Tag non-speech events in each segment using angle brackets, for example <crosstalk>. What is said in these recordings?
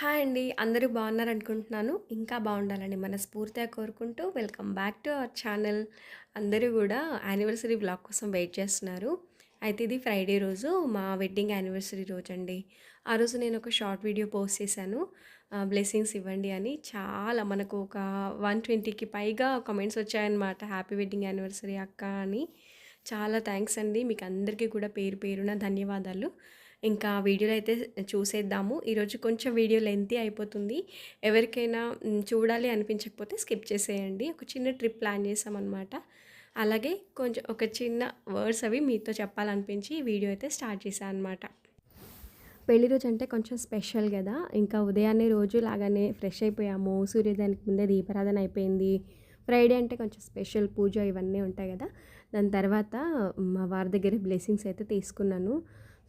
Hi అండి. అందరూ బాగున్నారనుకుంటున్నాను. ఇంకా బాగుండాలని మనస్ఫూర్తిగా కోరుకుంటూ welcome back to our channel. అందరూ కూడా యానివర్సరీ బ్లాగ్ కోసం వెయిట్ చేస్తున్నారు. అయితే ఇది ఫ్రైడే రోజు మా వెడ్డింగ్ యానివర్సరీ రోజు అండి ఆ రోజు నేను ఒక షార్ట్ వీడియో పోస్ట్ చేశాను. బ్లెస్సింగ్స్ ఇవ్వండి అని. చాలా మనకు ఒక 120కి పైగా కామెంట్స్ వచ్చాయన్నమాట. హ్యాపీ వెడ్డింగ్ యానివర్సరీ అక్క అని. చాలా థ్యాంక్స్ అండి. మీకు అందరికీ కూడా పేరు పేరున ధన్యవాదాలు. ఇంకా వీడియోలు అయితే చూసేద్దాము. ఈరోజు కొంచెం వీడియో లెంతీ అయిపోతుంది. ఎవరికైనా చూడాలి అనిపించకపోతే స్కిప్ చేసేయండి. ఒక చిన్న ట్రిప్ ప్లాన్ చేసామన్నమాట అలాగే కొంచెం ఒక చిన్న వర్డ్స్ అవి మీతో చెప్పాలనిపించి వీడియో అయితే స్టార్ట్ చేశాను అనమాట. పెళ్ళి రోజు అంటే కొంచెం స్పెషల్ కదా ఇంకా ఉదయాన్నే రోజు లాగానే ఫ్రెష్ అయిపోయాము. సూర్యోదయానికి ముందే దీపారాధన అయిపోయింది. ఫ్రైడే అంటే కొంచెం స్పెషల్ పూజ ఇవన్నీ ఉంటాయి కదా దాని తర్వాత మా వారి దగ్గర బ్లెస్సింగ్స్ అయితే తీసుకున్నాను.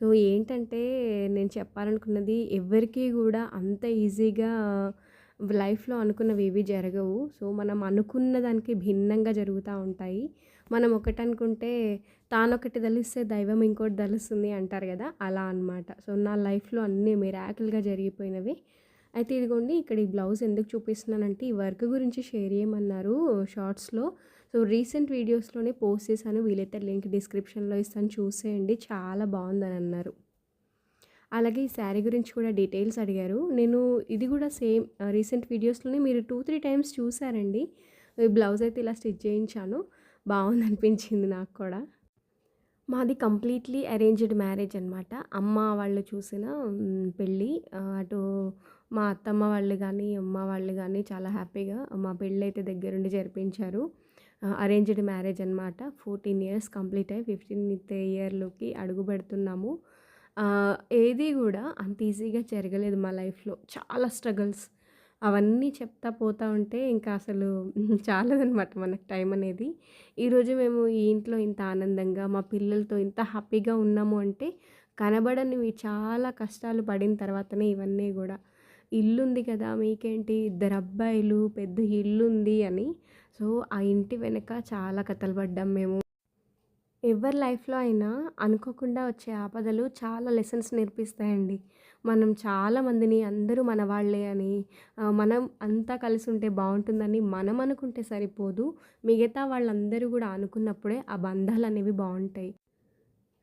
సో, ఏంటంటే నేను చెప్పాలనుకున్నది ఎవ్వరికీ కూడా అంత ఈజీగా లైఫ్‌లో అనుకున్నవి ఏవి జరగవు. సో, మనం అనుకున్న దానికి భిన్నంగా జరుగుతూ ఉంటాయి. మనం ఒకటి అనుకుంటే తానొకటి దలిస్తే దైవం ఇంకోటి దలుస్తుంది అంటారు కదా అలా అనమాట. సో, నా లైఫ్‌లో అన్నీ మిరాకిల్‌గా జరిగిపోయినవి. అయితే ఇదిగోండి ఇక్కడ ఈ బ్లౌజ్ ఎందుకు చూపిస్తున్నానంటే ఈ వర్క్ గురించి షేర్ చేయమన్నారు షార్ట్స్‌లో. సో, రీసెంట్ వీడియోస్‌లోనే పోస్ట్ చేశాను. వీలైతే లింక్ డిస్క్రిప్షన్‌లో ఇస్తాను చూసేయండి. చాలా బాగుందని అన్నారు. అలాగే ఈ శారీ గురించి కూడా డీటెయిల్స్ అడిగారు. నేను ఇది కూడా సేమ్ రీసెంట్ వీడియోస్‌లోనే మీరు 2, 3 టైమ్స్ చూసారండి. ఈ బ్లౌజ్ అయితే ఇలా స్టిచ్ చేయించాను. బాగుందనిపించింది నాకు కూడా. మాది కంప్లీట్‌లీ అరేంజ్డ్ మ్యారేజ్ అనమాట. అమ్మ వాళ్ళు చూసిన పెళ్ళి. అటు మా అత్తమ్మ వాళ్ళు కానీ అమ్మ వాళ్ళు కానీ చాలా హ్యాపీగా మా పెళ్ళైతే దగ్గరుండి జరిపించారు. అరేంజ్డ్ మ్యారేజ్ అనమాట. 14 ఇయర్స్ కంప్లీట్ అయ్యి 15థ్ ఇయర్‌లోకి అడుగు పెడుతున్నాము. ఏది కూడా అంత ఈజీగా జరగలేదు మా లైఫ్‌లో. చాలా స్ట్రగుల్స్. అవన్నీ చెప్తా పోతా ఉంటే ఇంకా అసలు <laughs> చాలదనమాట మనకు టైం అనేది. ఈరోజు మేము ఈ ఇంట్లో ఇంత ఆనందంగా మా పిల్లలతో ఇంత హ్యాపీగా ఉన్నాము అంటే కనబడనివి చాలా కష్టాలు పడిన తర్వాతనే ఇవన్నీ కూడా ఇల్లుంది కదా! మీకేంటి ఇద్దరు అబ్బాయిలు, పెద్ద ఇల్లుంది అని. సో, ఆ ఇంటి వెనక చాలా కథలు పడ్డాం మేము. ఎవరి లైఫ్‌లో అయినా అనుకోకుండా వచ్చే ఆపదలు చాలా లెసన్స్ నేర్పిస్తాయండి. మనం చాలామందిని అందరూ మన వాళ్ళే అని మనం అంతా కలిసి ఉంటే బాగుంటుందని మనం అనుకుంటే సరిపోదు. మిగతా వాళ్ళందరూ కూడా అనుకున్నప్పుడే ఆ బంధాలు అనేవి బాగుంటాయి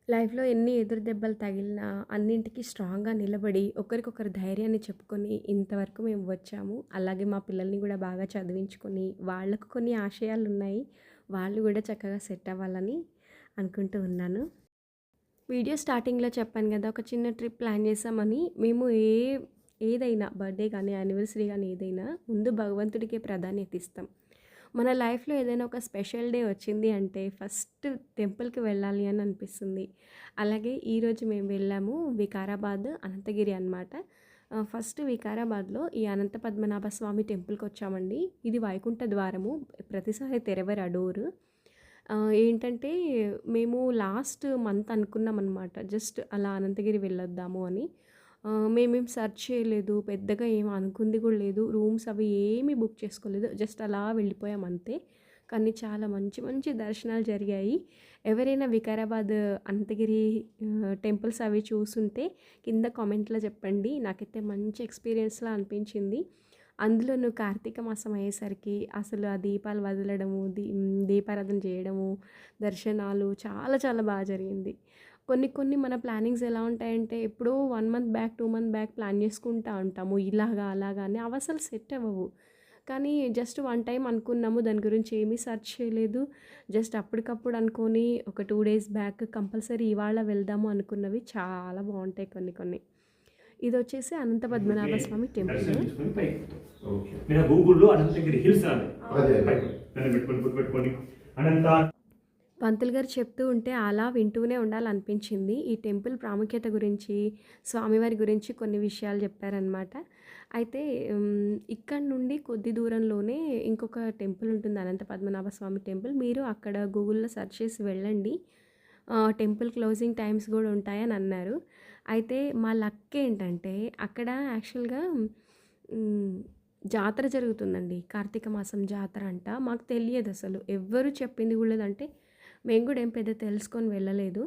లైఫ్‌లో ఎన్ని ఎదురు దెబ్బలు తగిలినా అన్నింటికి స్ట్రాంగ్‌గా నిలబడి ఒకరికొకరు ధైర్యాన్ని చెప్పుకొని ఇంతవరకు మేము వచ్చాము. అలాగే మా పిల్లల్ని కూడా బాగా చదివించుకొని వాళ్ళకు కొన్ని ఆశయాలు ఉన్నాయి వాళ్ళు కూడా చక్కగా సెట్ అవ్వాలని అనుకుంటూ ఉన్నాను. వీడియో స్టార్టింగ్‌లో చెప్పాను కదా ఒక చిన్న ట్రిప్ ప్లాన్ చేశామని. మేము ఏ ఏదైనా బర్త్‌డే కానీ యానివర్సరీ కానీ ఏదైనా ముందు భగవంతుడికే ప్రాధాన్యత ఇస్తాం. మన లైఫ్‌లో ఏదైనా ఒక స్పెషల్ డే వచ్చింది అంటే ఫస్ట్ టెంపుల్‌కి వెళ్ళాలి అని అనిపిస్తుంది. అలాగే ఈరోజు మేము వెళ్ళాము వికారాబాద్, అనంతగిరి అనమాట. ఫస్ట్ వికారాబాద్‌లో ఈ అనంత పద్మనాభ స్వామి టెంపుల్కి వచ్చామండి ఇది వైకుంఠ ద్వారము. ప్రతిసారి తెరవరు అడూరు ఏంటంటే మేము లాస్ట్ మంత్ అనుకున్నాం అనమాట జస్ట్ అలా అనంతగిరి వెళ్ళొద్దాము అని. మేమేం సెర్చ్ చేయలేదు. పెద్దగా ఏం అనుకుంది కూడా లేదు. రూమ్స్ అవి ఏమీ బుక్ చేసుకోలేదు. జస్ట్ అలా వెళ్ళిపోయాం అంతే. కానీ చాలా మంచి మంచి దర్శనాలు జరిగాయి. ఎవరైనా వికారాబాద్ అనంతగిరి టెంపుల్స్ అవి చూసుంటే కింద కామెంట్‌లో చెప్పండి. నాకైతే మంచి ఎక్స్‌పీరియన్స్‌లా అనిపించింది. అందులోనూ కార్తీక మాసం అయ్యేసరికి అసలు ఆ దీపాలు వదలడము, దీ దీపారాధన చేయడము, దర్శనాలు చాలా చాలా బాగా జరిగింది. కొన్ని కొన్ని మన ప్లానింగ్స్ ఎలా ఉంటాయంటే ఎప్పుడో 1 month back, 2 month back plan చేసుకుంటా ఉంటాము. ఇలాగా, అలాగా అని అవి అసలు సెట్ అవ్వవు. కానీ జస్ట్ వన్ టైమ్ అనుకున్నాము. దాని గురించి ఏమీ సెర్చ్ చేయలేదు. జస్ట్ అప్పటికప్పుడు అనుకోని ఒక 2 డేస్ బ్యాక్ కంపల్సరీ ఇవాళ వెళ్దాము అనుకున్నవి చాలా బావుంటాయి కొన్ని కొన్ని. ఇదొచ్చేసి అనంత పద్మనాభ స్వామి టెంపుల్. గూగుల్లో అనంతగిరి హిల్స్ అనంత పంతులు గారు చెప్తూ ఉంటే అలా వింటూనే ఉండాలనిపించింది. ఈ టెంపుల్ ప్రాముఖ్యత గురించి, స్వామివారి గురించి కొన్ని విషయాలు చెప్పారనమాట. అయితే ఇక్కడ నుండి కొద్ది దూరంలోనే ఇంకొక టెంపుల్ ఉంటుంది. అనంత పద్మనాభ స్వామి టెంపుల్. మీరు అక్కడ గూగుల్‌లో సెర్చ్ చేసి వెళ్ళండి. టెంపుల్ క్లోజింగ్ టైమ్స్ కూడా ఉంటాయని అన్నారు. అయితే మా లక్ ఏంటంటే అక్కడ యాక్చువల్‌గా జాతర జరుగుతుందండి. కార్తీక మాసం జాతర అంట. మాకు తెలియదు అసలు ఎవ్వరు చెప్పింది కూడా లేదంటే మేము కూడా ఏం పెద్ద తెలుసుకొని వెళ్ళలేదు.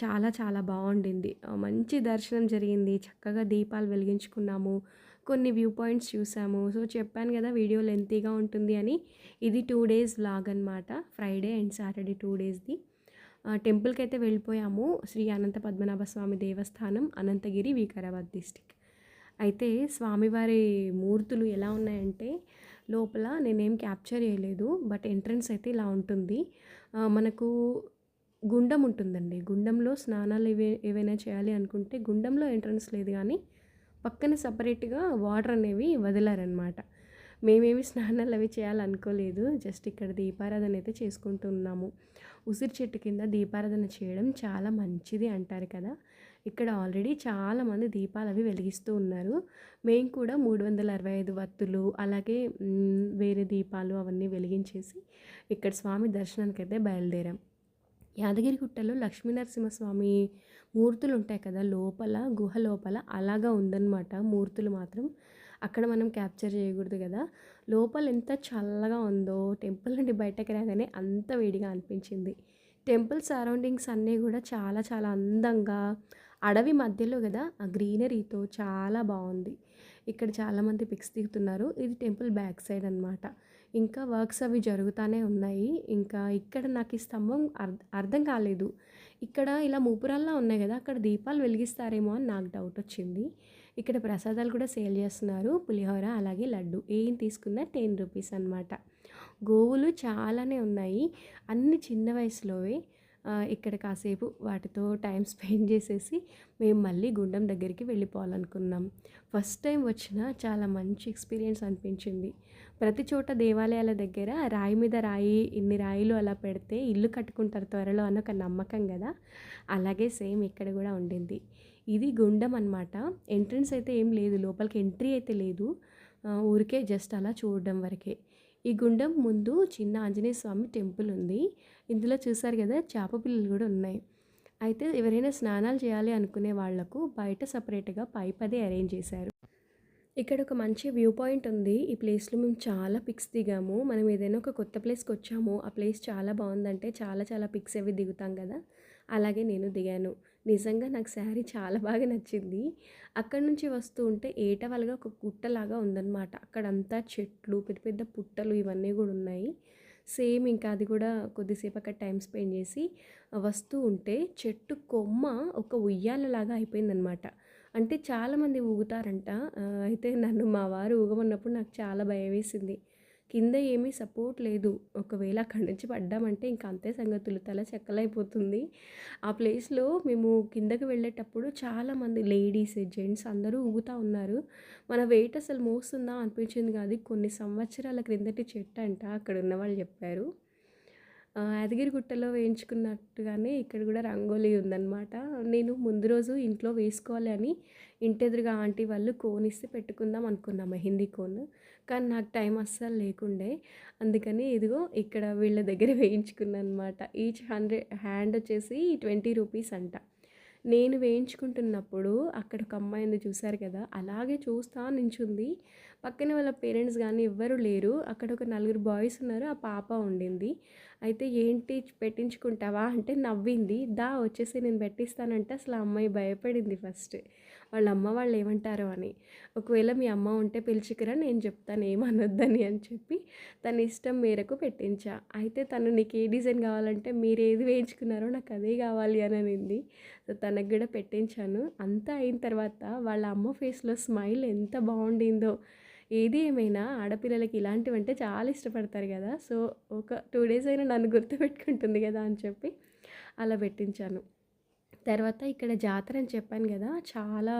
చాలా చాలా బాగుండింది. మంచి దర్శనం జరిగింది. చక్కగా దీపాలు వెలిగించుకున్నాము. కొన్ని వ్యూ పాయింట్స్ చూసాము. సో చెప్పాను కదా వీడియో లెంతీగా ఉంటుంది అని. ఇది టూ డేస్ వ్లాగ్ అనమాట ఫ్రైడే అండ్ సాటర్డే టూ డేస్ది. టెంపుల్కి అయితే వెళ్ళిపోయాము. శ్రీ అనంత పద్మనాభ స్వామి దేవస్థానం అనంతగిరి వికారాబాద్ డిస్టిక్. అయితే స్వామివారి మూర్తులు ఎలా ఉన్నాయంటే లోపల నేనేం క్యాప్చర్ చేయలేదు బట్ ఎంట్రన్స్ అయితే ఇలా ఉంటుంది. మనకు గుండం ఉంటుందండి. గుండంలో స్నానాలు ఏవే ఏవైనా చేయాలి అనుకుంటే గుండంలో ఎంట్రన్స్ లేదు కానీ పక్కన సపరేట్గా వాటర్ అనేవి వదిలారనమాట. మేమేమి స్నానాలు అవి చేయాలనుకోలేదు జస్ట్ ఇక్కడ దీపారాధన అయితే చేసుకుంటున్నాము ఉసిరి చెట్టు కింద దీపారాధన చేయడం చాలా మంచిది అంటారు కదా. ఇక్కడ ఆల్రెడీ చాలామంది దీపాలు అవి వెలిగిస్తూ ఉన్నారు. మేము కూడా మూడు వందల అరవై ఐదు వత్తులు అలాగే వేరే దీపాలు అవన్నీ వెలిగించేసి ఇక్కడ స్వామి దర్శనానికి అయితే బయలుదేరాం. యాదగిరిగుట్టలో లక్ష్మీనరసింహస్వామి మూర్తులు ఉంటాయి కదా లోపల గుహ లోపల అలాగా ఉందన్నమాట మూర్తులు మాత్రం. అక్కడ మనం క్యాప్చర్ చేయకూడదు కదా. లోపల ఎంత చల్లగా ఉందో టెంపుల్ నుండి బయటకు రాగానే అంత వేడిగా అనిపించింది. టెంపుల్ సరౌండింగ్స్ అన్నీ కూడా చాలా చాలా అందంగా అడవి మధ్యలో కదా ఆ గ్రీనరీతో చాలా బాగుంది ఇక్కడ చాలామంది పిక్స్ దిగుతున్నారు. ఇది టెంపుల్ బ్యాక్ సైడ్ అనమాట ఇంకా వర్క్స్ అవి జరుగుతూనే ఉన్నాయి. ఇంకా ఇక్కడ నాకు ఈ స్తంభం అర్థ అర్థం కాలేదు. ఇక్కడ ఇలా మూపురాల్లా ఉన్నాయి కదా అక్కడ దీపాలు వెలిగిస్తారేమో అని నాకు డౌట్ వచ్చింది. ఇక్కడ ప్రసాదాలు కూడా సేల్ చేస్తున్నారు. పులిహోర అలాగే లడ్డు. ఏం తీసుకున్నా టెన్ రూపీస్ అనమాట గోవులు చాలానే ఉన్నాయి. అన్ని చిన్న వయసులోవే ఇక్కడ కాసేపు వాటితో టైం స్పెండ్ చేసేసి మేము మళ్ళీ గుండం దగ్గరికి వెళ్ళిపోవాలనుకున్నాం. ఫస్ట్ టైం వచ్చిన చాలా మంచి ఎక్స్పీరియన్స్ అనిపించింది. ప్రతి చోట దేవాలయాల దగ్గర రాయి మీద రాయి ఇన్ని రాయిలు అలా పెడితే ఇల్లు కట్టుకుంటారు త్వరలో అని ఒక నమ్మకం కదా? అలాగే సేమ్ ఇక్కడ కూడా ఉండింది. ఇది గుండం అనమాట ఎంట్రన్స్ అయితే ఏం లేదు లోపలికి ఎంట్రీ అయితే లేదు. ఊరికే జస్ట్ అలా చూడడం వరకే. ఈ గుండం ముందు చిన్న ఆంజనేయ స్వామి టెంపుల్ ఉంది. ఇందులో చూసారు కదా చేప పిల్లలు కూడా ఉన్నాయి. అయితే ఎవరైనా స్నానాలు చేయాలి అనుకునే వాళ్ళకు బయట సపరేట్గా పైప్ అది అరేంజ్ చేశారు. ఇక్కడ ఒక మంచి వ్యూ పాయింట్ ఉంది. ఈ ప్లేస్లో మేము చాలా పిక్స్ దిగాము. మనం ఏదైనా ఒక కొత్త ప్లేస్కి వచ్చాము. ఆ ప్లేస్ చాలా బాగుందంటే చాలా చాలా పిక్స్ అవి దిగుతాం కదా. అలాగే నేను దిగాను. నిజంగా నాకు శారీ చాలా బాగా నచ్చింది. అక్కడ నుంచి వస్తూ ఉంటే ఏటవాలుగా ఒక గుట్టలాగా ఉందన్నమాట. అక్కడంతా చెట్లు పెద్ద పెద్ద పుట్టలు ఇవన్నీ కూడా ఉన్నాయి. సేమ్ ఇంకా అది కూడా కొద్దిసేపు అక్కడ టైం స్పెండ్ చేసి వస్తూ ఉంటే చెట్టు కొమ్మ ఒక ఉయ్యాలలాగా అయిపోయిందనమాట అంటే చాలామంది ఊగుతారంట. అయితే నన్ను మా వారు ఊగమన్నప్పుడు నాకు చాలా భయం వేసింది కింద ఏమీ సపోర్ట్ లేదు. ఒకవేళ అక్కడి నుంచి పడ్డామంటే ఇంకా అంతే సంగతులు. తల చెక్కలైపోతుంది. ఆ ప్లేస్లో మేము కిందకి వెళ్ళేటప్పుడు చాలామంది లేడీస్ జెంట్స్ అందరూ ఊగుతూ ఉన్నారు. మన వెయిట్ అసలు మోస్తుందా అనిపించింది కాదు. కొన్ని సంవత్సరాల క్రిందటి చెట్టు అంట అక్కడ ఉన్న వాళ్ళు చెప్పారు. యాదగిరిగుట్టలో వేయించుకున్నట్టుగానే ఇక్కడ కూడా రంగోలీ ఉందన్నమాట. నేను ముందు రోజు ఇంట్లో వేసుకోవాలి అని ఇంటెదురుగా ఆంటీ వాళ్ళు కోన్ ఇస్తే పెట్టుకుందాం అనుకున్నా మెహందీ కోన్. కానీ నాకు టైం అస్సలు లేకుండే. అందుకని ఇదిగో ఇక్కడ వీళ్ళ దగ్గర <laughs> వేయించుకున్నాను అనమాట ఈచ్ హండ్రెడ్ హ్యాండ్ వచ్చేసి ట్వంటీ రూపీస్ అంట. నేను వేయించుకుంటున్నప్పుడు అక్కడ ఒక అమ్మాయిని చూశారు కదా అలాగే చూస్తా నించుంది. పక్కన వాళ్ళ పేరెంట్స్ కానీ ఎవ్వరు లేరు. అక్కడ ఒక నలుగురు బాయ్స్ ఉన్నారు ఆ పాప ఉండింది. అయితే ఏంటి పెట్టించుకుంటావా అంటే నవ్వింది. దా వచ్చేసి నేను పెట్టిస్తానంటే అసలు ఆ అమ్మాయి భయపడింది ఫస్ట్. వాళ్ళ అమ్మ వాళ్ళు ఏమంటారో అని. ఒకవేళ మీ అమ్మ ఉంటే పిలుచుకురా నేను చెప్తాను ఏమనొద్దని అని చెప్పి తన ఇష్టం మేరకు పెట్టించా. అయితే తను నీకు ఏ డిజైన్ కావాలంటే మీరు ఏది వేయించుకున్నారో నాకు అదే కావాలి అని అనింది. సో తనకు కూడా పెట్టించాను. అంతా అయిన తర్వాత వాళ్ళ అమ్మ ఫేస్లో స్మైల్ ఎంత బాగుండిందో. ఏది ఏమైనా ఆడపిల్లలకి ఇలాంటివంటే చాలా ఇష్టపడతారు కదా. సో ఒక టూ డేస్ అయినా నన్ను గుర్తుపెట్టుకుంటుంది కదా అని చెప్పి అలా పెట్టించాను. తర్వాత ఇక్కడ జాతర అని చెప్పాను కదా చాలా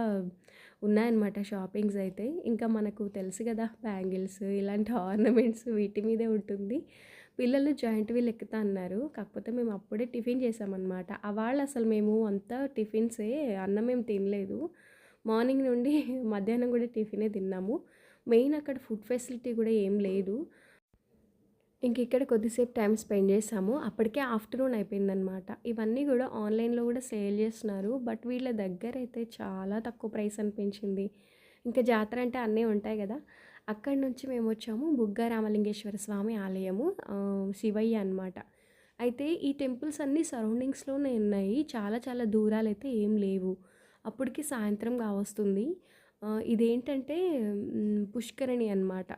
ఉన్నాయన్నమాట షాపింగ్స్ అయితే. ఇంకా మనకు తెలుసు కదా బ్యాంగిల్స్ ఇలాంటి ఆర్నమెంట్స్ వీటి మీదే ఉంటుంది. పిల్లలు జాయింట్ వీల్ ఎక్కుతా అన్నారు. కాకపోతే మేము అప్పుడే టిఫిన్ చేసామన్నమాట. ఆ వాళ్ళు అసలు మేము అంతా టిఫిన్సే అన్నం మేము తినలేదు. మార్నింగ్ నుండి <laughs> మధ్యాహ్నం కూడా టిఫినే తిన్నాము. మెయిన్ అక్కడ ఫుడ్ ఫెసిలిటీ కూడా ఏం లేదు. ఇంక ఇక్కడ కొద్దిసేపు టైం స్పెండ్ చేసాము అప్పటికే ఆఫ్టర్నూన్ అయిపోయిందనమాట ఇవన్నీ కూడా ఆన్లైన్లో కూడా సేల్ చేస్తున్నారు బట్ వీళ్ళ దగ్గర అయితే చాలా తక్కువ ప్రైస్ అనిపించింది ఇంకా జాతర అంటే అన్నీ ఉంటాయి కదా అక్కడి నుంచి మేము వచ్చాము బుగ్గ రామలింగేశ్వర స్వామి ఆలయము శివయ్య అనమాట అయితే ఈ టెంపుల్స్ అన్నీ సరౌండింగ్స్‌లోనే ఉన్నాయి. చాలా చాలా దూరాలు అయితే ఏం లేవు. అప్పటికి సాయంత్రం కావస్తుంది. ఇదేంటంటే పుష్కరణి అనమాట.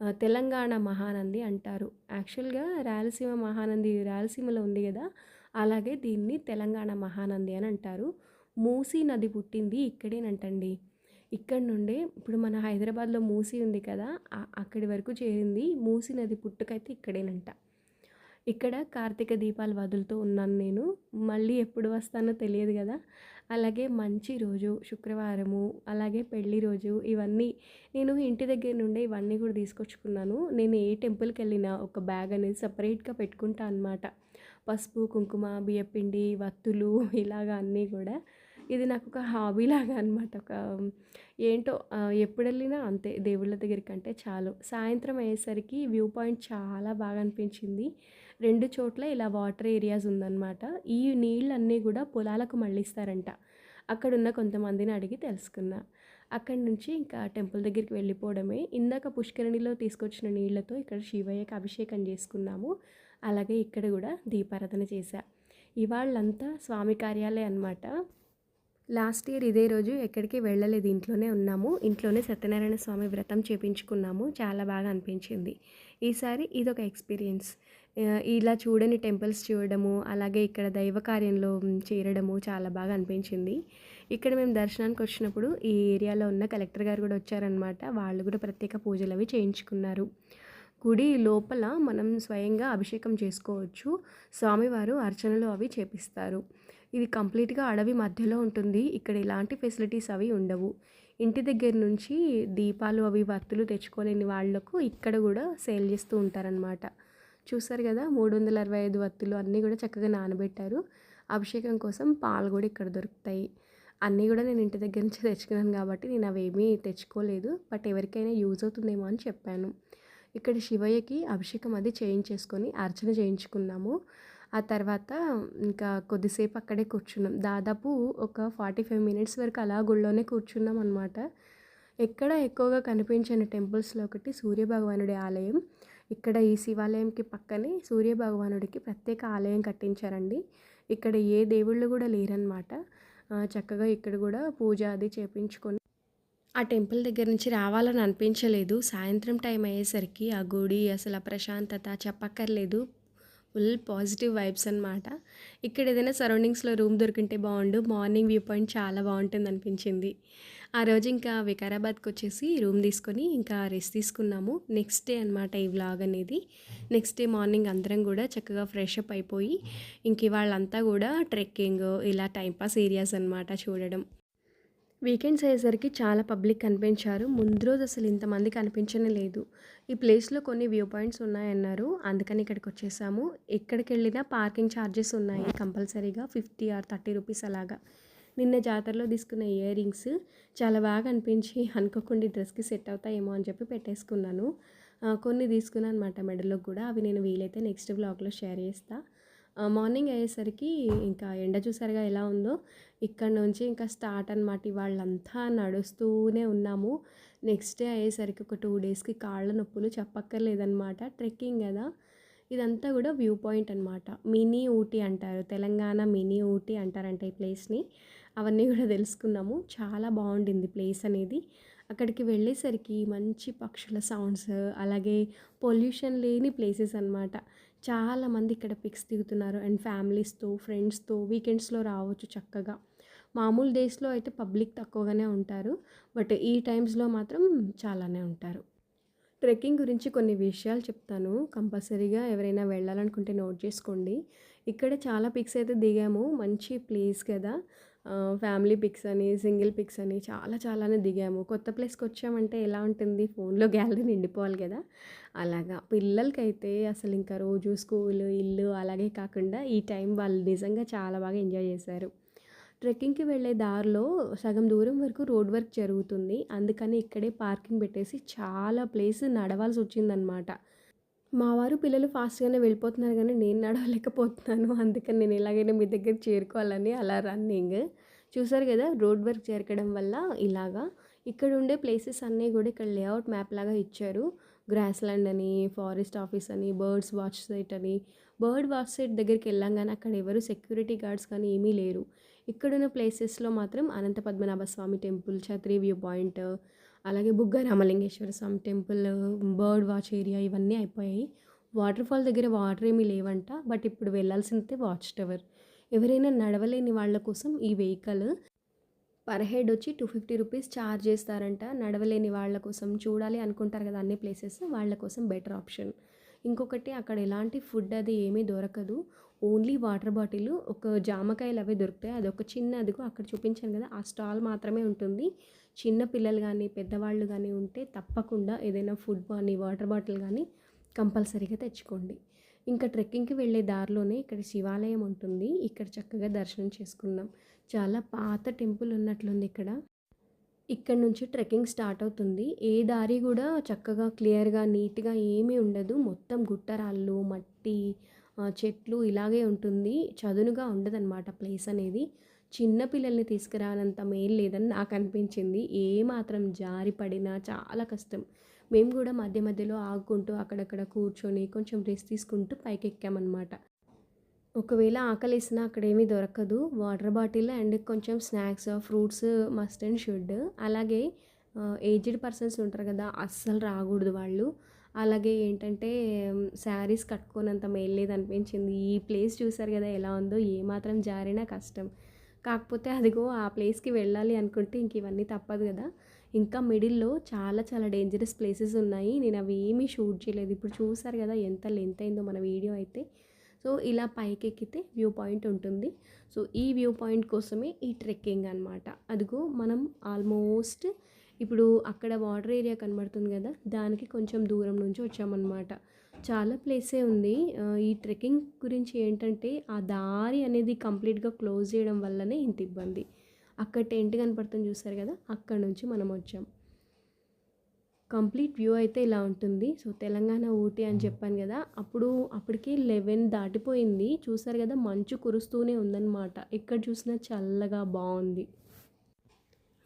తెలంగాణ మహానంది అంటారు. యాక్చువల్‌గా రాయలసీమ మహానంది రాయలసీమలో ఉంది కదా అలాగే దీన్ని తెలంగాణ మహానంది అని అంటారు. మూసీ నది పుట్టింది ఇక్కడేనంటండి. ఇక్కడ నుండే ఇప్పుడు మన హైదరాబాద్‌లో మూసీ ఉంది కదా! అక్కడి వరకు చేరింది. మూసీ నది పుట్టుకైతే ఇక్కడేనంట. ఇక్కడ కార్తీక దీపాలు వదులుతూ ఉన్నాను నేను. మళ్ళీ ఎప్పుడు వస్తానో తెలియదు కదా అలాగే మంచి రోజు శుక్రవారము, అలాగే పెళ్ళి రోజు ఇవన్నీ నేను ఇంటి దగ్గర నుండే ఇవన్నీ కూడా తీసుకొచ్చుకున్నాను. నేను ఏ టెంపుల్కి వెళ్ళినా ఒక బ్యాగ్ అనేది సపరేట్గా పెట్టుకుంటా అనమాట. పసుపు, కుంకుమ, బియ్యపిండి, వత్తులు ఇలాగ అన్నీ కూడా ఇది నాకు ఒక హాబీ హాబీలాగా అనమాట. ఒక ఏంటో ఎప్పుడు వెళ్ళినా అంతే దేవుళ్ళ దగ్గరికంటే చాలు. సాయంత్రం అయ్యేసరికి వ్యూ పాయింట్ చాలా బాగా అనిపించింది. రెండు చోట్ల ఇలా వాటర్ ఏరియాస్ ఉందన్నమాట ఈ నీళ్ళన్నీ కూడా పొలాలకు మళ్ళిస్తారంట. అక్కడున్న కొంతమందిని అడిగి తెలుసుకున్నా. అక్కడి నుంచి ఇంకా టెంపుల్ దగ్గరికి వెళ్ళిపోవడమే. ఇందాక పుష్కరిణిలో తీసుకొచ్చిన నీళ్ళతో ఇక్కడ శివయ్యకి అభిషేకం చేసుకున్నాము. అలాగే ఇక్కడ కూడా దీపారాధన చేశా. ఇవాళ్ళంతా స్వామి కార్యాలయం అనమాట. లాస్ట్ ఇయర్ ఇదే రోజు ఎక్కడికి వెళ్ళలేదు. ఇంట్లోనే ఉన్నాము. ఇంట్లోనే సత్యనారాయణ స్వామి వ్రతం చేపించుకున్నాము. చాలా బాగా అనిపించింది. ఈసారి ఇదొక ఎక్స్‌పీరియన్స్. ఇలా చూడని టెంపుల్స్ చూడడము, అలాగే ఇక్కడ దైవ కార్యంలో చేరడము చాలా బాగా అనిపించింది. ఇక్కడ మేము దర్శనానికి వచ్చినప్పుడు ఈ ఏరియాలో ఉన్న కలెక్టర్ గారు కూడా వచ్చారనమాట. వాళ్ళు కూడా ప్రత్యేక పూజలు అవి చేయించుకున్నారు. గుడి లోపల మనం స్వయంగా అభిషేకం చేసుకోవచ్చు. స్వామివారు అర్చనలు అవి చేపిస్తారు. ఇది కంప్లీట్‌గా అడవి మధ్యలో ఉంటుంది. ఇక్కడ ఎలాంటి ఫెసిలిటీస్ అవి ఉండవు. ఇంటి దగ్గర నుంచి దీపాలు అవి వత్తులు తెచ్చుకోలేని వాళ్ళకు ఇక్కడ కూడా సేల్ చేస్తూ ఉంటారనమాట. చూసారు గదా! 365 వత్తులు అన్నీ కూడా చక్కగా నానబెట్టారు. అభిషేకం కోసం పాలు కూడా ఇక్కడ దొరుకుతాయి. అన్నీ కూడా నేను ఇంటి దగ్గర నుంచి తెచ్చుకున్నాను కాబట్టి నేను అవేమీ తెచ్చుకోలేదు. బట్ ఎవరికైనా యూజ్ అవుతుందేమో అని చెప్పాను. ఇక్కడ శివయ్యకి అభిషేకం అది చేయించేసుకొని అర్చన చేయించుకున్నాము. ఆ తర్వాత ఇంకా కొద్దిసేపు అక్కడే కూర్చున్నాం. దాదాపు ఒక 45 మినిట్స్ వరకు అలా గుడిలోనే కూర్చున్నాం అనమాట. ఎక్కడ ఎక్కువగా కనిపించని టెంపుల్స్‌లో ఒకటి సూర్యభగవానుడి ఆలయం. ఇక్కడ ఈ శివాలయంకి పక్కనే సూర్యభగవానుడికి ప్రత్యేక ఆలయం కట్టించారండి. ఇక్కడ ఏ దేవుళ్ళు కూడా లేరనమాట. చక్కగా ఇక్కడ కూడా పూజ అది చేపించుకొని ఆ టెంపుల్ దగ్గర నుంచి రావాలని అనిపించలేదు. సాయంత్రం టైం అయ్యేసరికి ఆ గుడి అసలు ప్రశాంతత చెప్పక్కర్లేదు. ఫుల్ పాజిటివ్ వైబ్స్ అనమాట. ఇక్కడ ఏదైనా సరౌండింగ్స్‌లో రూమ్ దొరికింటే బాగుండు మార్నింగ్ వ్యూ పాయింట్ చాలా బావుంటుందనిపించింది. ఆ రోజు ఇంకా వికారాబాద్కి వచ్చేసి రూమ్ తీసుకొని ఇంకా రెస్ట్ తీసుకున్నాము. నెక్స్ట్ డే అనమాట ఈ వ్లాగ్ అనేది. నెక్స్ట్ డే మార్నింగ్ అందరం కూడా చక్కగా ఫ్రెష్ అప్ అయిపోయి ఇంక వాళ్ళంతా కూడా ట్రెక్కింగ్ ఇలా టైంపాస్ ఏరియాస్ అనమాట చూడడం. వీకెండ్స్ అయ్యేసరికి చాలా పబ్లిక్ కనిపించారు. ముందు రోజు అసలు ఇంతమంది కనిపించనే లేదు. ఈ ప్లేస్‌లో కొన్ని వ్యూ పాయింట్స్ ఉన్నాయన్నారు. అందుకని ఇక్కడికి వచ్చేసాము ఎక్కడికి వెళ్ళినా పార్కింగ్ ఛార్జెస్ ఉన్నాయి కంపల్సరీగా 50 ఆర్ 30 రూపీస్ అలాగా. నిన్న జాతరలో తీసుకున్న ఇయర్ రింగ్స్ చాలా బాగా అనిపించి అనుకోకుండా ఈ డ్రెస్‌కి సెట్ అవుతాయేమో అని చెప్పి పెట్టేసుకున్నాను. కొన్ని తీసుకున్నాను అనమాట మెడలో కూడా అవి నేను వీలైతే నెక్స్ట్ బ్లాగ్లో షేర్ చేస్తాను మార్నింగ్ అయ్యేసరికి ఇంకా ఎండ చూసారుగా ఎలా ఉందో. ఇక్కడ నుంచి ఇంకా స్టార్ట్ అనమాట. వాళ్ళంతా నడుస్తూనే ఉన్నాము. నెక్స్ట్ డే అయ్యేసరికి ఒక టూ డేస్‌కి కాళ్ళ నొప్పులు చెప్పక్కర్లేదనమాట. ట్రెక్కింగ్ కదా ఇదంతా కూడా వ్యూ పాయింట్ అనమాట. మినీ ఊటీ అంటారు. తెలంగాణ మినీ ఊటీ అంటారంట ఈ ప్లేస్‌ని. అవన్నీ కూడా తెలుసుకున్నాము. చాలా బాగుండింది ప్లేస్ అనేది. అక్కడికి వెళ్ళేసరికి మంచి పక్షుల సౌండ్స్ అలాగే పొల్యూషన్ లేని ప్లేసెస్ అనమాట. చాలామంది ఇక్కడ పిక్స్ దిగుతున్నారు. అండ్ ఫ్యామిలీస్‌తో, ఫ్రెండ్స్‌తో వీకెండ్స్‌లో రావచ్చు చక్కగా. మామూలు డేస్‌లో అయితే పబ్లిక్ తక్కువగానే ఉంటారు. బట్ ఈ టైమ్స్‌లో మాత్రం చాలానే ఉంటారు. ట్రెక్కింగ్ గురించి కొన్ని విషయాలు చెప్తాను. కంపల్సరీగా ఎవరైనా వెళ్ళాలనుకుంటే నోట్ చేసుకోండి. ఇక్కడ చాలా పిక్స్ అయితే దిగాము. మంచి ప్లేస్ కదా! ఫ్యామిలీ పిక్స్ అని, సింగిల్ పిక్స్ అని చాలా చాలానే దిగాము. కొత్త ప్లేస్కి వచ్చామంటే ఎలా ఉంటుంది ఫోన్‌లో గ్యాలరీ నిండిపోవాలి కదా అలాగా పిల్లలకైతే అసలు ఇంకా రోజు స్కూలు, ఇల్లు అలాగే కాకుండా ఈ టైం వాళ్ళు నిజంగా చాలా బాగా ఎంజాయ్ చేశారు. ట్రెక్కింగ్‌కి వెళ్ళే దారిలో సగం దూరం వరకు రోడ్ వర్క్ జరుగుతుంది. అందుకని ఇక్కడే పార్కింగ్ పెట్టేసి చాలా ప్లేస్ నడవాల్సి వచ్చిందనమాట మా వారు పిల్లలు ఫాస్ట్‌గానే వెళ్ళిపోతున్నారు కానీ నేను నడవలేకపోతున్నాను. <laughs> అందుకని నేను ఎలాగైనా మీ దగ్గర చేరుకోవాలని అలా రన్నింగ్. చూసారు కదా రోడ్ వర్క్ చేరకడం వల్ల ఇలాగా ఇక్కడ ఉండే ప్లేసెస్ అన్నీ కూడా ఇక్కడ లేఅవుట్ మ్యాప్ లాగా ఇచ్చారు. గ్రాస్ ల్యాండ్ అని ఫారెస్ట్ ఆఫీస్ అని బర్డ్స్ వాచ్ సైట్ అని బర్డ్ వాచ్ సైట్ దగ్గరికి వెళ్ళంగానే అక్కడ ఎవరు సెక్యూరిటీ గార్డ్స్ కానీ ఏమీ లేరు ఇక్కడున్న ప్లేసెస్లో మాత్రం Anantha Padmanabha Swamy temple Chhatri view point అలాగే Bugga Ramalingeswara Swamy temple bird watch area ఇవన్నీ అయిపోయాయి. వాటర్ ఫాల్ దగ్గర వాటర్ ఏమీ లేవంట బట్ ఇప్పుడు వెళ్ళాల్సిందే వాచ్ టవర్ ఎవరైనా నడవలేని వాళ్ళ కోసం ఈ వెహికల్ పర్ హెడ్ వచ్చి టూ ఫిఫ్టీ రూపీస్ ఛార్జ్ చేస్తారంట. నడవలేని వాళ్ళ కోసం చూడాలి అనుకుంటారు కదా అన్ని ప్లేసెస్ వాళ్ళ కోసం బెటర్ ఆప్షన్ ఇంకొకటి అక్కడ ఎలాంటి ఫుడ్ అది ఏమీ దొరకదు. ఓన్లీ వాటర్ బాటిల్ ఒక జామకాయలు అవి దొరుకుతాయి. అది ఒక చిన్న అదిగో అక్కడ చూపించాను కదా ఆ స్టాల్ మాత్రమే ఉంటుంది. చిన్న పిల్లలు కానీ పెద్దవాళ్ళు కానీ ఉంటే తప్పకుండా ఏదైనా ఫుడ్ కానీ వాటర్ బాటిల్ కానీ కంపల్సరీగా తెచ్చుకోండి. ఇంకా ట్రెక్కింగ్కి వెళ్ళే దారిలోనే ఇక్కడ శివాలయం ఉంటుంది. ఇక్కడ చక్కగా దర్శనం చేసుకుందాం. చాలా పాత టెంపుల్ ఉన్నట్లుంది ఇక్కడ. ఇక్కడ నుంచి ట్రెక్కింగ్ స్టార్ట్ అవుతుంది. ఏ దారి కూడా చక్కగా క్లియర్గా నీట్గా ఏమీ ఉండదు. మొత్తం గుట్టరాళ్ళు మట్టి చెట్లు ఇలాగే ఉంటుంది. చదునుగా ఉండదన్నమాట ప్లేస్ అనేది. చిన్న పిల్లల్ని తీసుకురానంత మేలు లేదని నాకు అనిపించింది. ఏ మాత్రం జారి పడినా చాలా కష్టం. మేము కూడా మధ్య మధ్యలో ఆగుకుంటూ అక్కడక్కడ కూర్చొని కొంచెం రెస్ట్ తీసుకుంటూ పైకి ఎక్కామన్నమాట ఒకవేళ ఆకలిసినా అక్కడ ఏమీ దొరకదు. వాటర్ బాటిల్ అండ్ కొంచెం snacks fruits must and should. అలాగే ఏజ్డ్ పర్సన్స్ ఉంటారు కదా అస్సలు రాకూడదు వాళ్ళు. అలాగే ఏంటంటే శారీస్ కట్టుకోనంత మేలేదు అనిపించింది ఈ ప్లేస్ చూసారు కదా ఎలా ఉందో ఏమాత్రం జారినా కష్టం. కాకపోతే అదిగో ఆ ప్లేస్కి వెళ్ళాలి అనుకుంటే ఇంక ఇవన్నీ తప్పదు కదా. ఇంకా మిడిల్లో చాలా చాలా డేంజరస్ ప్లేసెస్ ఉన్నాయి. నేను అవి ఏమీ షూట్ చేయలేదు. ఇప్పుడు చూసారు కదా ఎంత లెంత్ అయిందో మన వీడియో అయితే. సో ఇలా పైకి ఎక్కితే వ్యూ పాయింట్ ఉంటుంది. సో ఈ వ్యూ పాయింట్ కోసమే ఈ ట్రెక్కింగ్ అనమాట అదిగో మనం ఆల్మోస్ట్ ఇప్పుడు అక్కడ వాటర్ ఏరియా కనబడుతుంది కదా. దానికి కొంచెం దూరం నుంచి వచ్చామన్నమాట. చాలా ప్లేసే ఉంది. ఈ ట్రెక్కింగ్ గురించి ఏంటంటే ఆ దారి అనేది కంప్లీట్గా క్లోజ్ చేయడం వల్లనే ఇంత ఇబ్బంది. అక్కడ టెంట్ కనపడుతుంది చూసారు కదా అక్కడ నుంచి మనం వచ్చాం. కంప్లీట్ వ్యూ అయితే ఇలా ఉంటుంది. సో తెలంగాణ ఊటీ అని చెప్పాను కదా అప్పుడు అప్పటికే లెవెన్ దాటిపోయింది. చూసారు కదా మంచు కురుస్తూనే ఉందన్నమాట. ఎక్కడ చూసినా చల్లగా బాగుంది.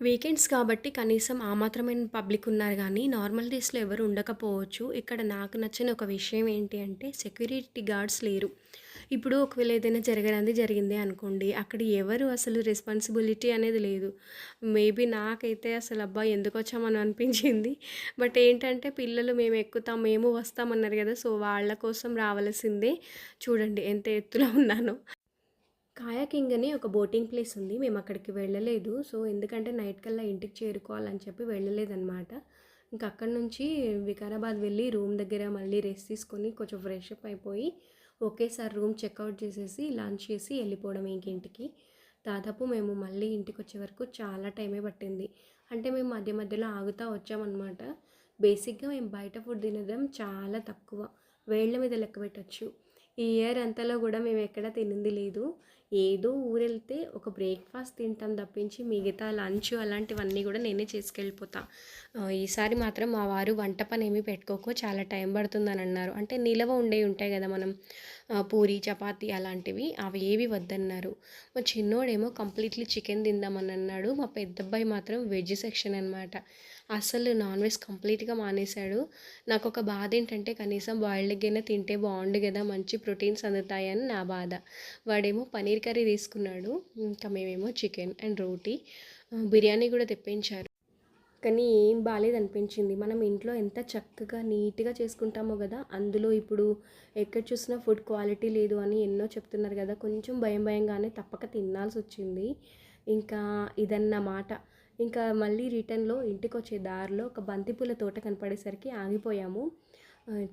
వీకెండ్స్ కాబట్టి కనీసం ఆ మాత్రమైన పబ్లిక్ ఉన్నారు కానీ నార్మల్ డేస్లో ఎవరు ఉండకపోవచ్చు. ఇక్కడ నాకు నచ్చిన ఒక విషయం ఏంటి అంటే సెక్యూరిటీ గార్డ్స్ లేరు. ఇప్పుడు ఒకవేళ ఏదైనా జరగడానికి జరిగింది అనుకోండి అక్కడ ఎవరు అసలు రెస్పాన్సిబిలిటీ అనేది లేదు. మేబీ నాకైతే అసలు అబ్బా ఎందుకు వచ్చామని అనిపించింది. బట్ ఏంటంటే పిల్లలు మేము ఎక్కుతాం మేము వస్తామన్నారు కదా సో వాళ్ళ కోసం రావాల్సిందే. చూడండి ఎంత ఎత్తులో ఉన్నానో. కాయాకింగ్ అని ఒక బోటింగ్ ప్లేస్ ఉంది. మేము అక్కడికి వెళ్ళలేదు. సో ఎందుకంటే నైట్ కల్లా ఇంటికి చేరుకోవాలని చెప్పి వెళ్ళలేదన్నమాట. ఇంకా అక్కడ నుంచి వికారాబాద్ వెళ్ళి రూమ్ దగ్గర మళ్ళీ రెస్ట్ తీసుకొని కొంచెం ఫ్రెష్ అప్ అయిపోయి ఒకేసారి రూమ్ చెక్అవుట్ చేసేసి లంచ్ చేసి వెళ్ళిపోవడం ఇంకింటికి దాదాపు మేము మళ్ళీ ఇంటికి వచ్చే వరకు చాలా టైమే పట్టింది. అంటే మేము మధ్య మధ్యలో ఆగుతూ వచ్చామన్నమాట. బేసిక్గా మేము బయట ఫుడ్ తినడం చాలా తక్కువ. వేళ్ళ మీద లెక్క పెట్టచ్చు. ఈ ఇయర్ అంతలో కూడా మేము ఎక్కడ తినింది లేదు. ఏదో ఊరెళ్తే ఒక బ్రేక్ఫాస్ట్ తింటాం తప్పించి మిగతా లంచ్ అలాంటివన్నీ కూడా నేనే చేసుకెళ్ళిపోతా. ఈసారి మాత్రం మా వారు వంట పని ఏమీ పెట్టుకోకో చాలా టైం పడుతుందని అన్నారు. అంటే నిలవ ఉండే ఉంటాయి కదా మనం పూరి చపాతీ అలాంటివి అవి ఏవి వద్దన్నారు. మా చిన్నోడేమో కంప్లీట్లీ చికెన్ తిందామని అన్నాడు. మా పెద్దబ్బాయి మాత్రం వెజ్ సెక్షన్ అనమాట అసలు నాన్ వెజ్ కంప్లీట్గా మానేశాడు. నాకు ఒక బాధ ఏంటంటే కనీసం బాయిల్డ్ అయినా తింటే బాగుండు కదా మంచి ప్రోటీన్స్ అందుతాయని నా బాధ. వాడేమో పనీర్ కర్రీ తీసుకున్నాడు ఇంకా మేమేమో చికెన్ అండ్ రోటీ బిర్యానీ కూడా తెప్పించారు. కానీ ఏం బాగాలేదు అనిపించింది మనం ఇంట్లో ఎంత చక్కగా నీట్గా చేసుకుంటామో కదా అందులో ఇప్పుడు ఎక్కడ చూసినా ఫుడ్ క్వాలిటీ లేదు అని ఎన్నో చెప్తున్నారు కదా కొంచెం భయం భయంగానే తప్పక తినాల్సి వచ్చింది ఇంకా ఇదన్నమాట ఇంకా మళ్ళీ రిటర్న్లో ఇంటికి వచ్చే దారిలో ఒక బంతిపూల తోట కనపడేసరికి ఆగిపోయాము.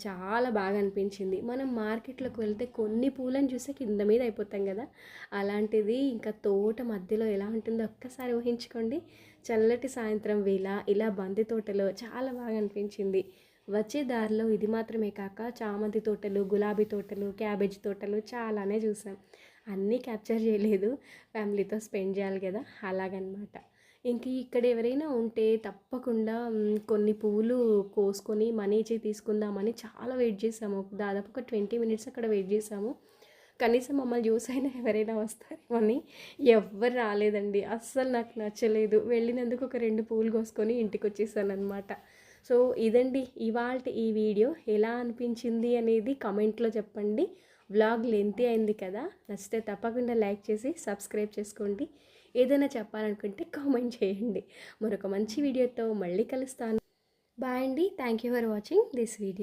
చాలా బాగా అనిపించింది. మనం మార్కెట్లోకి వెళ్తే కొన్ని పూలను చూస్తే కింద మీద అయిపోతాం కదా. అలాంటిది ఇంకా తోట మధ్యలో ఎలా ఉంటుందో ఒక్కసారి ఊహించుకోండి. చల్లటి సాయంత్రం వేళ ఇలా బంతి తోటలో చాలా బాగా అనిపించింది. వచ్చే దారిలో ఇది మాత్రమే కాక చామంతి తోటలు గులాబీ తోటలు క్యాబేజ్ తోటలు చాలానే చూసాం. అన్నీ క్యాప్చర్ చేయలేదు. ఫ్యామిలీతో స్పెండ్ చేయాలి కదా. అలాగనమాట. ఇంక ఇక్కడ ఎవరైనా ఉంటే తప్పకుండా కొన్ని పువ్వులు కోసుకొని మనీ ఇచ్చి తీసుకుందామని చాలా వెయిట్ చేసాము. దాదాపు ఒక ట్వంటీ మినిట్స్ అక్కడ వెయిట్ చేసాము. కనీసం మమ్మల్ని చూసైనా ఎవరైనా వస్తారేమని అని ఎవ్వరు రాలేదండి. అస్సలు నాకు నచ్చలేదు. వెళ్ళినందుకు ఒక రెండు పువ్వులు కోసుకొని ఇంటికి వచ్చేసాను అనమాట సో ఇదండి ఇవాళ ఈ వీడియో. ఎలా అనిపించింది అనేది కమెంట్లో చెప్పండి. వ్లాగ్ లెంతీ అయింది కదా. నచ్చితే తప్పకుండా లైక్ చేసి సబ్స్క్రైబ్ చేసుకోండి. ఏదైనా చెప్పాలనుకుంటే కామెంట్ చేయండి. మరొక మంచి వీడియోతో మళ్ళీ కలుస్తాను. బాయ్ అండి. Thank you for watching this video